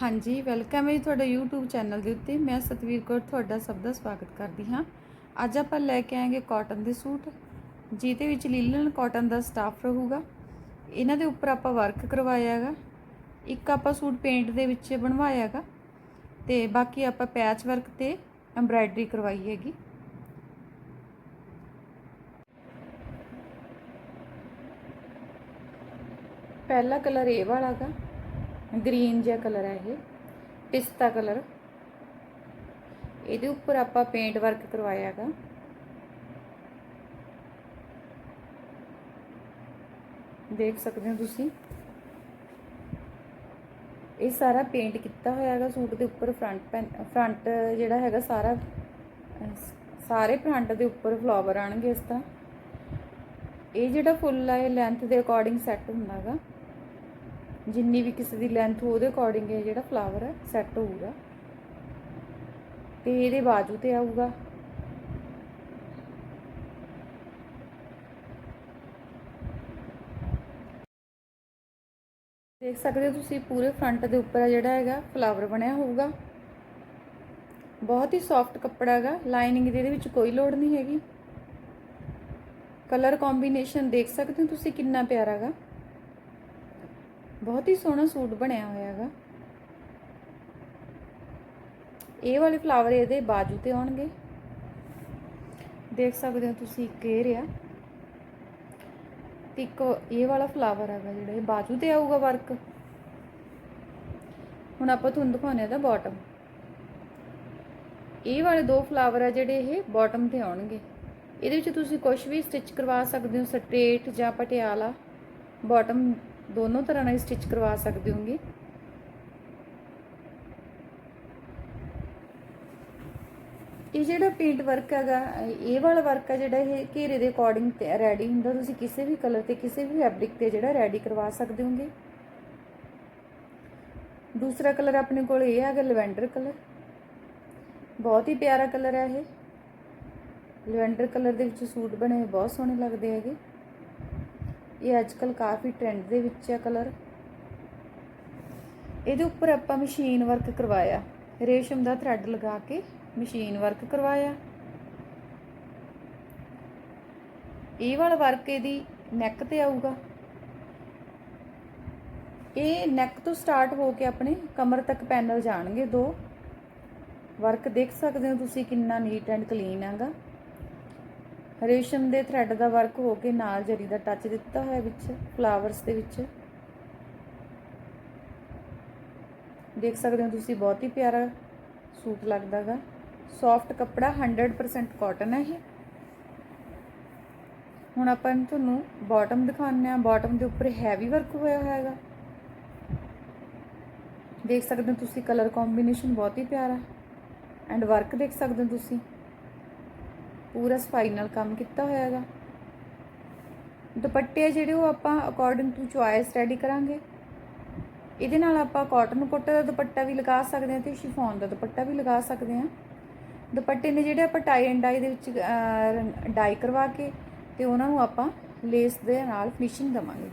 ਹਾਂਜੀ ਵੈਲਕਮ ਹੈ ਜੀ ਤੁਹਾਡਾ YouTube ਚੈਨਲ ਦੇ ਉੱਤੇ। ਮੈਂ ਸਤਵੀਰ ਕੌਰ ਤੁਹਾਡਾ ਸਭ ਦਾ ਸਵਾਗਤ ਕਰਦੀ ਹਾਂ। ਅੱਜ ਆਪਾਂ ਲੈ ਕੇ ਆਏਗੇ ਕਾਟਨ ਦੇ ਸੂਟ, ਜਿਹਦੇ ਵਿੱਚ ਲੀਲਨ ਕਾਟਨ ਦਾ ਸਟਾਫ ਰਹੂਗਾ। ਇਹਨਾਂ ਦੇ ਉੱਪਰ ਆਪਾਂ ਵਰਕ ਕਰਵਾਇਆ ਹੈਗਾ। ਇੱਕ ਆਪਾਂ ਸੂਟ ਪੇਂਟ ਦੇ ਵਿੱਚ ਬਣਵਾਇਆ ਹੈਗਾ। ਤੇ ਬਾਕੀ ਆਪਾਂ ਪੈਚ ਵਰਕ ਤੇ ਐਮਬਰਾਇਡਰੀ ਕਰਵਾਈ ਹੈਗੀ। ਪਹਿਲਾ ਕਲਰ ਇਹ ਵਾਲਾ ਗਾ ਗ੍ਰੀਨ ਜਿਹਾ ਕਲਰ ਹੈ ਇਹ, ਪਿਸਤਾ ਕਲਰ। ਇਹਦੇ ਉੱਪਰ ਆਪਾਂ ਪੇਂਟ ਵਰਕ ਕਰਵਾਇਆ ਹੈਗਾ ਦੇਖ ਸਕਦੇ ਹੋ ਤੁਸੀਂ। ਇਹ ਸਾਰਾ ਪੇਂਟ ਕੀਤਾ ਹੋਇਆ ਹੈਗਾ ਸੂਟ ਦੇ ਉੱਪਰ ਫਰੰਟ ਫਰੰਟ ਜਿਹੜਾ ਹੈਗਾ ਸਾਰਾ, ਸਾਰੇ ਫਰੰਟ ਦੇ ਉੱਪਰ ਫਲਾਵਰ ਆਣਗੇ ਇਸ ਤਰ੍ਹਾਂ। ਇਹ ਜਿਹੜਾ ਫੁੱਲ ਆ, ਇਹ ਲੈਂਥ ਦੇ ਅਕੋਰਡਿੰਗ ਸੈੱਟ ਹੁੰਦਾ ਹੈਗਾ ਜਿੰਨੀ ਵੀ ਕਿਸੇ ਦੀ ਲੈਂਥ ਹੋ ਉਹਦੇ ਅਕੋਰਡਿੰਗ ਇਹ ਜਿਹੜਾ ਫਲਾਵਰ ਹੈ ਸੈੱਟ ਹੋਊਗਾ। ਤੇ ਇਹਦੇ ਬਾਜੂ ਤੇ ਆਊਗਾ। ਦੇਖ ਸਕਦੇ ਹੋ ਤੁਸੀਂ ਪੂਰੇ ਫਰੰਟ ਦੇ ਉੱਪਰ ਜਿਹੜਾ ਹੈਗਾ ਫਲਾਵਰ ਬਣਿਆ ਹੋਊਗਾ। ਬਹੁਤ ਹੀ ਸੌਫਟ ਕੱਪੜਾ ਹੈਗਾ ਲਾਈਨਿੰਗ ਦੀ ਇਹਦੇ ਵਿੱਚ ਕੋਈ ਲੋੜ ਨਹੀਂ ਹੈਗੀ। ਕਲਰ ਕੰਬੀਨੇਸ਼ਨ ਦੇਖ ਸਕਦੇ ਹੋ ਤੁਸੀਂ ਕਿੰਨਾ ਪਿਆਰਾ ਹੈਗਾ। ਬਹੁਤ ਹੀ ਸੋਹਣਾ ਸੂਟ ਬਣਿਆ ਹੋਇਆ ਹੈਗਾ। ਇਹ ਵਾਲੇ ਫਲਾਵਰ ਇਹਦੇ ਬਾਜੂ ਤੇ ਆਉਣਗੇ। ਦੇਖ ਸਕਦੇ ਹੋ ਤੁਸੀਂ ਇੱਕ ਇਹ ਰਿਹਾ। ਤੇ ਇੱਕ ਇਹ ਵਾਲਾ ਫਲਾਵਰ ਹੈਗਾ ਜਿਹੜਾ, ਇਹ ਬਾਜੂ ਤੇ ਆਊਗਾ ਵਰਕ। ਹੁਣ ਆਪਾਂ ਤੁਹਾਨੂੰ ਦਿਖਾਉਂਦੇ ਆ ਦਾ ਬਾਟਮ ਇਹ ਵਾਲੇ ਦੋ ਫਲਾਵਰ ਆ ਜਿਹੜੇ ਇਹ ਬਾਟਮ ਤੇ ਆਉਣਗੇ। ਇਹਦੇ ਵਿੱਚ ਤੁਸੀਂ ਕੁਝ ਵੀ ਸਟਿਚ ਕਰਵਾ ਸਕਦੇ ਹੋ ਸਟ੍ਰੇਟ ਜਾਂ ਪਟਿਆਲਾ। ਬਾਟਮ ਦੋਨੋਂ ਤਰ੍ਹਾਂ ਨਾਲ ਸਟਿਚ ਕਰਵਾ ਸਕਦੇ ਹੋਗੇ ਇਹ ਜਿਹੜਾ ਪੇਂਟ ਵਰਕ ਹੈਗਾ ਇਹ ਵਾਲਾ ਵਰਕ ਹੈ ਜਿਹੜਾ ਇਹ ਘੇਰੇ ਦੇ ਅਕੋਰਡਿੰਗ ਤੇ ਰੈਡੀ ਹੁੰਦਾ ਤੁਸੀਂ ਕਿਸੇ ਵੀ ਕਲਰ ਤੇ ਕਿਸੇ ਵੀ ਫੈਬਰਿਕ ਤੇ ਜਿਹੜਾ ਰੈਡੀ ਕਰਵਾ ਸਕਦੇ ਹੋਗੇ ਦੂਸਰਾ ਕਲਰ ਆਪਣੇ ਕੋਲ ਇਹ ਹੈਗਾ ਲਵੈਂਡਰ ਕਲਰ ਬਹੁਤ ਹੀ ਪਿਆਰਾ ਕਲਰ ਹੈ ਇਹ ਲਵੈਂਡਰ ਕਲਰ ਦੇ ਵਿੱਚ ਸੂਟ ਬਣੇ ਹੋਏ ਬਹੁਤ ਸੋਹਣੇ ਲੱਗਦੇ ਹੈਗੇ ਇਹ ਅੱਜ ਕੱਲ ਕਾਫੀ ਟ੍ਰੈਂਡ ਦੇ ਵਿੱਚ ਹੈ ਕਲਰ ਇਹਦੇ ਉੱਪਰ ਆਪਾਂ ਮਸ਼ੀਨ ਵਰਕ ਕਰਵਾਇਆ। ਰੇਸ਼ਮ ਦਾ ਥ੍ਰੈਡ ਲਗਾ ਕੇ ਮਸ਼ੀਨ ਵਰਕ ਕਰਵਾਇਆ। ਇਹ ਵਾਲਾ ਵਰਕ ਇਹਦੀ ਨੈਕ ਤੇ ਆਊਗਾ। ਇਹ ਨੈਕ ਤੋਂ ਸਟਾਰਟ ਹੋ ਕੇ ਆਪਣੇ ਕਮਰ ਤੱਕ ਪੈਨਲ ਜਾਣਗੇ ਦੋ। ਵਰਕ ਦੇਖ ਸਕਦੇ ਹੋ ਤੁਸੀਂ ਕਿੰਨਾ ਨੀਟ ਐਂਡ ਕਲੀਨ ਹੈਗਾ। ਰੇਸ਼ਮ ਦੇ ਥ੍ਰੈਡ ਦਾ ਵਰਕ ਹੋ ਕੇ ਨਾਲ ਜਰੀ ਦਾ ਟੱਚ ਦਿੱਤਾ ਹੋਇਆ ਵਿੱਚ ਫਲਾਵਰਸ ਦੇ ਵਿੱਚ। ਦੇਖ ਸਕਦੇ ਹੋ ਤੁਸੀਂ, ਬਹੁਤ ਹੀ ਪਿਆਰਾ ਸੂਟ ਲੱਗਦਾਗਾ ਸੌਫਟ ਕੱਪੜਾ 100% ਕਾਟਨ ਹੈ ਇਹ। ਹੁਣ ਆਪਾਂ ਤੁਹਾਨੂੰ ਬਾਟਮ ਦਿਖਾਉਂਦੇ ਆ ਬਾਟਮ ਦੇ ਉੱਪਰ ਹੈਵੀ ਵਰਕ ਹੋਇਆ ਹੋਇਆ ਹੈਗਾ ਦੇਖ ਸਕਦੇ ਹੋ ਤੁਸੀਂ ਕਲਰ ਕੰਬੀਨੇਸ਼ਨ ਬਹੁਤ ਹੀ ਪਿਆਰਾ। ਐਂਡ ਵਰਕ ਦੇਖ ਸਕਦੇ ਹੋ ਤੁਸੀਂ। ਪੂਰਾ ਸਫ਼ਾਈ ਨਾਲ ਕੰਮ ਕੀਤਾ ਹੋਇਆ ਹੈਗਾ। ਦੁਪੱਟੇ ਆ ਜਿਹੜੇ ਉਹ ਆਪਾਂ ਅਕੋਰਡਿੰਗ ਟੂ ਚੁਆਇਸ ਰੈਡੀ ਕਰਾਂਗੇ। ਇਹਦੇ ਨਾਲ ਆਪਾਂ ਕਾਟਨ ਕੋਟੇ ਦਾ ਦੁਪੱਟਾ ਵੀ ਲਗਾ ਸਕਦੇ ਹਾਂ ਤੇ ਸ਼ਿਫੋਨ ਦਾ ਦੁਪੱਟਾ ਵੀ ਲਗਾ ਸਕਦੇ ਹਾਂ। ਦੁਪੱਟੇ ਨੇ ਜਿਹੜੇ ਆਪਾਂ ਟਾਈ ਐਂਡ ਡਾਈ ਦੇ ਵਿੱਚ ਡਾਈ ਕਰਵਾ ਕੇ ਤੇ ਉਹਨਾਂ ਨੂੰ ਆਪਾਂ ਲੇਸ ਦੇ ਨਾਲ ਫਿਨਿਸ਼ਿੰਗ ਦਵਾਂਗੇ।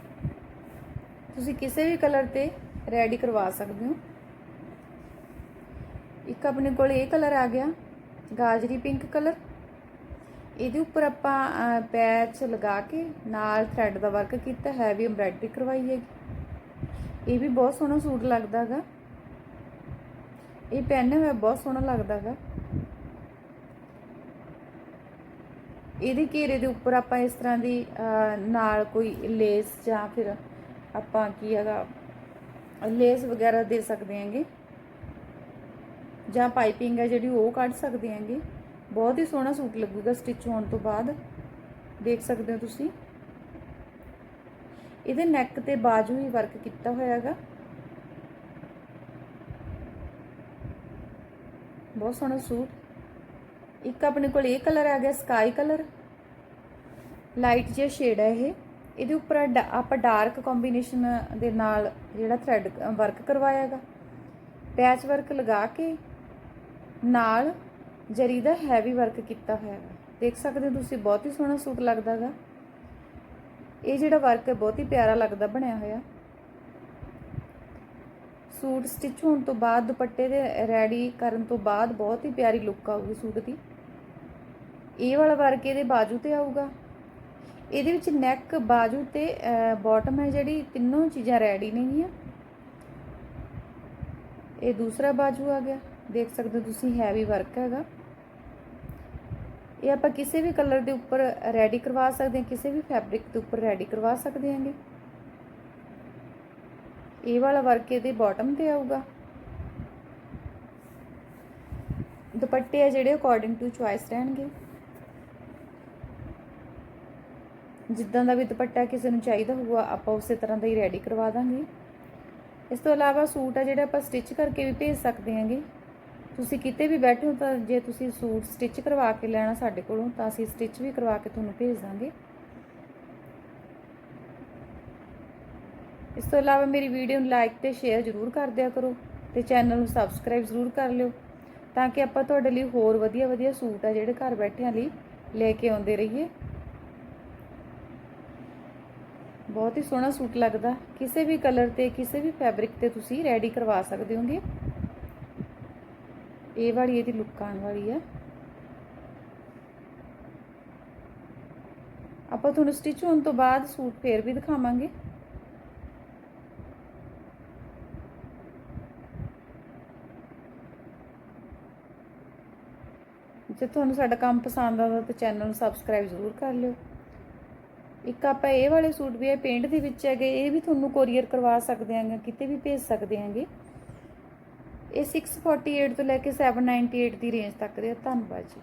ਤੁਸੀਂ ਕਿਸੇ ਵੀ ਕਲਰ ਤੇ ਰੈਡੀ ਕਰਵਾ ਸਕਦੇ ਹੋ। ਇੱਕ ਆਪਣੇ ਕੋਲ ਇਹ ਕਲਰ ਆ ਗਿਆ, ਗਾਜਰੀ ਪਿੰਕ ਕਲਰ ਇਹਦੇ ਉੱਪਰ ਆਪਾਂ ਪੈਚ ਲਗਾ ਕੇ ਨਾਲ ਥ੍ਰੈਡ ਦਾ ਵਰਕ ਕੀਤਾ ਹੈਵੀ ਐਮਬ੍ਰਾਇਡਰੀ ਕਰਵਾਈ ਹੈ। ਇਹ ਵੀ ਬਹੁਤ ਸੋਹਣਾ ਸੂਟ ਲੱਗਦਾ ਲੱਗਦਾਗਾ ਇਹ ਪਹਿਨੇ ਹੋਇਆ ਬਹੁਤ ਸੋਹਣਾ ਲੱਗਦਾ ਲੱਗਦਾਗਾ ਇਹਦੇ ਘੇਰੇ ਦੇ ਉੱਪਰ ਆਪਾਂ ਇਸ ਤਰ੍ਹਾਂ ਦੀ ਨਾਲ ਕੋਈ ਲੇਸ ਜਾਂ ਫਿਰ ਆਪਾਂ ਕੀ ਹੈਗਾ ਲੇਸ ਵਗੈਰਾ ਦੇ ਸਕਦੇ ਹਾਂਗੇ। ਜਾਂ ਪਾਈਪਿੰਗ ਹੈ ਜਿਹੜੀ ਉਹ ਕੱਢ ਸਕਦੇ ਹਾਂਗੇ। ਬਹੁਤ ਹੀ ਸੋਹਣਾ ਸੂਟ ਲੱਗੂਗਾ ਸਟਿਚ ਹੋਣ ਤੋਂ ਬਾਅਦ। ਦੇਖ ਸਕਦੇ ਹੋ ਤੁਸੀਂ। ਇਹਦੇ ਨੈਕ ਤੇ ਬਾਜੂ ਹੀ ਵਰਕ ਕੀਤਾ ਹੋਇਆ ਹੈਗਾ ਬਹੁਤ ਸੋਹਣਾ ਸੂਟ। ਇੱਕ ਆਪਣੇ ਕੋਲ ਇਹ ਕਲਰ ਆ ਗਿਆ ਸਕਾਈ ਕਲਰ ਲਾਈਟ ਜਿਹਾ ਸ਼ੇਡ ਹੈ ਇਹ। ਇਹਦੇ ਉੱਪਰ ਆਪਾਂ ਡਾਰਕ ਕੰਬੀਨੇਸ਼ਨ ਦੇ ਨਾਲ ਜਿਹੜਾ ਥ੍ਰੈਡ ਵਰਕ ਕਰਵਾਇਆ ਹੈਗਾ ਪੈਚ ਵਰਕ ਲਗਾ ਕੇ ਨਾਲ ਜਰੀ ਦਾ ਹੈਵੀ ਵਰਕ ਕੀਤਾ ਹੋਇਆ ਹੈ। ਦੇਖ ਸਕਦੇ ਹੋ ਤੁਸੀਂ, ਬਹੁਤ ਹੀ ਸੋਹਣਾ ਸੂਟ ਲੱਗਦਾ ਹੈਗਾ ਇਹ ਜਿਹੜਾ ਵਰਕ ਹੈ, ਬਹੁਤ ਹੀ ਪਿਆਰਾ ਲੱਗਦਾ, ਬਣਿਆ ਹੋਇਆ। ਸੂਟ ਸਟਿਚ ਹੋਣ ਤੋਂ ਬਾਅਦ ਦੁਪੱਟੇ ਦੇ ਰੈਡੀ ਕਰਨ ਤੋਂ ਬਾਅਦ ਬਹੁਤ ਹੀ ਪਿਆਰੀ ਲੁੱਕ ਆਊਗੀ ਸੂਟ ਦੀ। ਇਹ ਵਾਲਾ ਵਰਕ ਇਹਦੇ ਬਾਜੂ ਤੇ ਆਊਗਾ। ਇਹਦੇ ਵਿੱਚ ਨੈਕ ਬਾਜੂ ਤੇ ਬਾਟਮ ਹੈ ਜਿਹੜੀ, ਤਿੰਨੋਂ ਚੀਜ਼ਾਂ ਰੈਡੀ ਨੇਗੀਆਂ। ਇਹ ਦੂਸਰਾ ਬਾਜੂ ਆ ਗਿਆ। ਦੇਖ ਸਕਦੇ ਹੋ ਤੁਸੀਂ ਹੈਵੀ ਵਰਕ ਹੈਗਾ। ਇਹ ਆਪਾਂ ਕਿਸੇ ਵੀ ਕਲਰ ਦੇ ਉੱਪਰ ਰੈਡੀ ਕਰਵਾ ਸਕਦੇ ਹਾਂ, ਕਿਸੇ ਵੀ ਫੈਬਰਿਕ ਦੇ ਉੱਪਰ ਰੈਡੀ ਕਰਵਾ ਸਕਦੇ ਹਾਂਗੇ। ਇਹ ਵਾਲਾ ਵਰਕ ਇਹਦੇ ਬਾਟਮ ਤੇ ਆਊਗਾ। ਦੁਪੱਟੇ ਆ ਜਿਹੜੇ ਅਕੋਰਡਿੰਗ ਟੂ ਚੁਆਇਸ ਰਹਿਣਗੇ। ਜਿੱਦਾਂ ਦਾ ਵੀ ਦੁਪੱਟਾ ਕਿਸੇ ਨੂੰ ਚਾਹੀਦਾ ਹੋਊਗਾ, ਆਪਾਂ ਉਸੇ ਤਰ੍ਹਾਂ ਦਾ ਹੀ ਰੈਡੀ ਕਰਵਾ ਦਾਂਗੇ। ਇਸ ਤੋਂ ਇਲਾਵਾ ਸੂਟ ਆ ਜਿਹੜਾ ਆਪਾਂ ਸਟਿਚ ਕਰਕੇ ਵੀ ਭੇਜ ਸਕਦੇ ਹਾਂਗੇ। ਤੁਸੀਂ ਕਿਤੇ ਵੀ ਬੈਠੇ ਹੋ ਤਾਂ ਜੇ ਤੁਸੀਂ ਸੂਟ ਸਟਿਚ ਕਰਵਾ ਕੇ ਲੈਣਾ ਸਾਡੇ ਕੋਲੋਂ, ਤਾਂ ਅਸੀਂ ਸਟਿਚ ਵੀ ਕਰਵਾ ਕੇ ਤੁਹਾਨੂੰ ਭੇਜ ਦਾਂਗੇ। ਇਸ ਤੋਂ ਇਲਾਵਾ ਮੇਰੀ ਵੀਡੀਓ ਨੂੰ ਲਾਈਕ ਤੇ ਸ਼ੇਅਰ ਜ਼ਰੂਰ ਕਰ ਦਿਆ ਕਰੋ ਤੇ ਚੈਨਲ ਨੂੰ ਸਬਸਕ੍ਰਾਈਬ ਜ਼ਰੂਰ ਕਰ ਲਿਓ ਤਾਂ ਕਿ ਆਪਾਂ ਤੁਹਾਡੇ ਲਈ ਹੋਰ ਵਧੀਆ ਵਧੀਆ ਸੂਟ ਆ ਜਿਹੜੇ ਘਰ ਬੈਠਿਆਂ ਲਈ ਲੈ ਕੇ ਆਉਂਦੇ ਰਹੀਏ। ਬਹੁਤ ਹੀ ਸੋਹਣਾ ਸੂਟ ਲੱਗਦਾ। ਕਿਸੇ ਵੀ ਕਲਰ ਤੇ, ਕਿਸੇ ਵੀ ਫੈਬਰਿਕ ਤੇ ਤੁਸੀਂ ਰੈਡੀ ਕਰਵਾ ਸਕਦੇ ਹੋਗੇ। ਇਹ ਵਾਲੀ, ਇਹਦੀ ਲੁੱਕ ਆਉਣ ਵਾਲੀ ਆ। ਆਪਾਂ ਤੁਹਾਨੂੰ ਸਟਿਚ ਹੋਣ ਤੋਂ ਬਾਅਦ ਸੂਟ ਫੇਰ ਵੀ ਦਿਖਾਵਾਂਗੇ। ਜੇ ਤੁਹਾਨੂੰ ਸਾਡਾ ਕੰਮ ਪਸੰਦ ਆਉਂਦਾ ਤਾਂ ਚੈਨਲ ਨੂੰ ਸਬਸਕ੍ਰਾਈਬ ਜ਼ਰੂਰ ਕਰ ਲਿਓ। ਇੱਕ ਆਪਾਂ ਇਹ ਵਾਲੇ ਸੂਟ ਵੀ ਹੈ ਪੇਂਟ ਦੇ ਵਿੱਚ ਹੈਗੇ, ਇਹ ਵੀ ਤੁਹਾਨੂੰ ਕੋਰੀਅਰ ਕਰਵਾ ਸਕਦੇ ਆਂਗੇ ਕਿਤੇ ਵੀ ਭੇਜ ਸਕਦੇ ਆਂਗੇ ਇਹ 648 ਤੋਂ ਲੈ ਕੇ 798 ਦੀ ਰੇਂਜ ਤੱਕ ਦੇ ਆ। ਧੰਨਵਾਦ ਜੀ